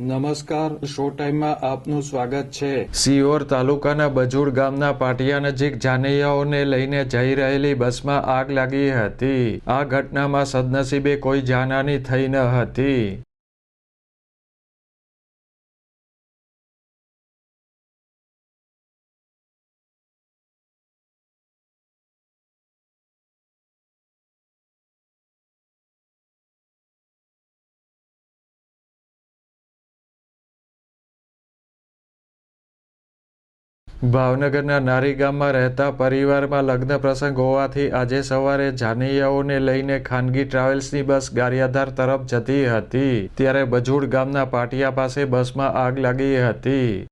નમસ્કાર, શો ટાઈમમાં આપનું સ્વાગત છે. સિયોર તાલુકાના બજુડ ગામના પાટિયા નજીક જાનૈયાઓને લઈને જઈ રહેલી બસમાં આગ લાગી હતી. આ ઘટનામાં સદનસીબે કોઈ જાનહાની થઈ ન હતી. ભાવનગરના નારી ગામમાં રહેતા પરિવારમાં લગ્ન પ્રસંગ હોવાથી આજે સવારે જાનૈયાઓને લઈને ખાનગી ટ્રાવેલ્સની બસ ગારિયાધાર તરફ જતી હતી. ત્યારે બજુડ ગામના પાટિયા પાસે બસમાં આગ લાગી હતી.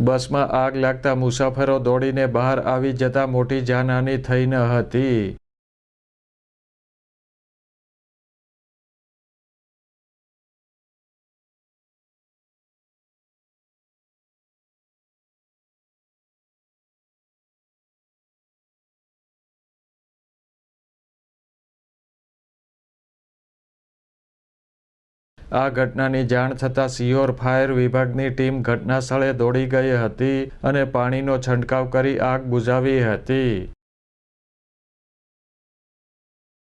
બસમાં આગ લાગતા મુસાફરો દોડીને બહાર આવી જતા મોટી જાનહાની થઈ ન હતી. આ ઘટનાની જાણ થતાં સિયોર ફાયર વિભાગની ટીમ ઘટના સ્થળે દોડી ગઈ હતી અને પાણીનો છંટકાવ કરી આગ બુઝાવી હતી.